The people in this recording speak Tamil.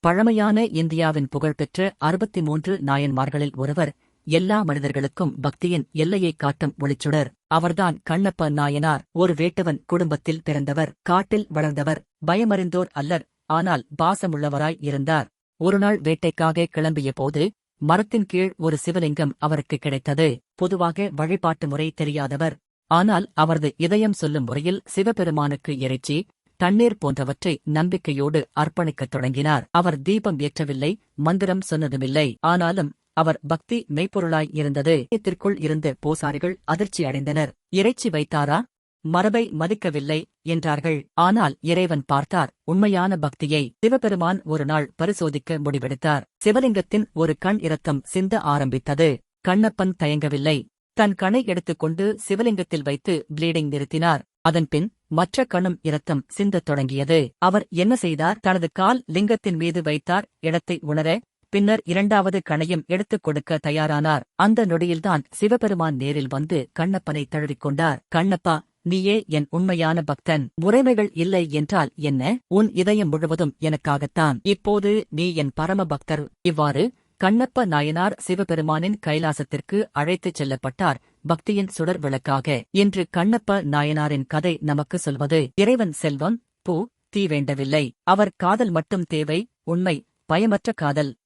பழமையான இந்தியாவின் புகழ்பெற்ற அறுபத்தி மூன்று நாயன்மார்களில் ஒருவர் எல்லா மனிதர்களுக்கும் பக்தியின் எல்லையைக் காட்டும் ஒளிச்சுடர். அவர்தான் கண்ணப்ப நாயனார். ஒரு வேட்டவன் குடும்பத்தில் பிறந்தவர் காட்டில் வளர்ந்தவர் பயமறிந்தோர் அல்லர் ஆனால் பாசமுள்ளவராய் இருந்தார். ஒருநாள் வேட்டைக்காக கிளம்பிய போது மரத்தின் கீழ் ஒரு சிவலிங்கம் அவருக்கு கிடைத்தது. பொதுவாக வழிபாட்டு முறை தெரியாதவர். ஆனால் அவரது இதயம் சொல்லும் முறையில் சிவபெருமானுக்கு இறைச்சி தண்ணீர் போன்றவற்றை நம்பிக்கையோடு அர்ப்பணிக்கத் தொடங்கினார். அவர் தீபம் ஏற்றவில்லை மந்திரம் சொன்னதுமில்லை. ஆனாலும் அவர் பக்தி மெய்ப்பொருளாய் இருந்தது. இதற்குள் இருந்த போசாரிகள் அதிர்ச்சி அடைந்தனர். இறைச்சி வைத்தாரா? மரபை மதிக்கவில்லை என்றார்கள். ஆனால் இறைவன் பார்த்தார் உண்மையான பக்தியை. சிவபெருமான் ஒரு நாள் பரிசோதிக்க முடிவெடுத்தார். சிவலிங்கத்தின் ஒரு கண் இரத்தம் சிந்த ஆரம்பித்தது. கண்ணப்பன் தயங்கவில்லை. தன் கணை எடுத்துக்கொண்டு சிவலிங்கத்தில் வைத்து ப்ளீடிங் நிறுத்தினார். அதன்பின் மற்ற கண்ணும் இரத்தம் சிந்தத் தொடங்கியது. அவர் என்ன செய்தார்? தனது கால் லிங்கத்தின் மீது வைத்தார். இடத்தை உணர பின்னர் இரண்டாவது கணையும் எடுத்துக் கொடுக்க தயாரானார். அந்த நொடியில்தான் சிவபெருமான் நேரில் வந்து கண்ணப்பனை தழுவிக்கொண்டார் கண்ணப்பா நீயே என் உண்மையான பக்தன். முறைமைகள் இல்லை என்றால் என்ன? உன் இதயம் முழுவதும் எனக்காகத்தான். இப்போது நீ என் பரம பக்தர். இவ்வாறு கண்ணப்ப நாயனார் சிவபெருமானின் கைலாசத்திற்கு அழைத்துச் செல்லப்பட்டார். பக்தியின் சுடர் விளக்காக இன்று கண்ணப்ப நாயனாரின் கதை நமக்கு சொல்வது இறைவன் செல்வம் பூ தீ வேண்டவில்லை. அவர் காதல் மட்டும் தேவை உண்மை பயமற்ற காதல்.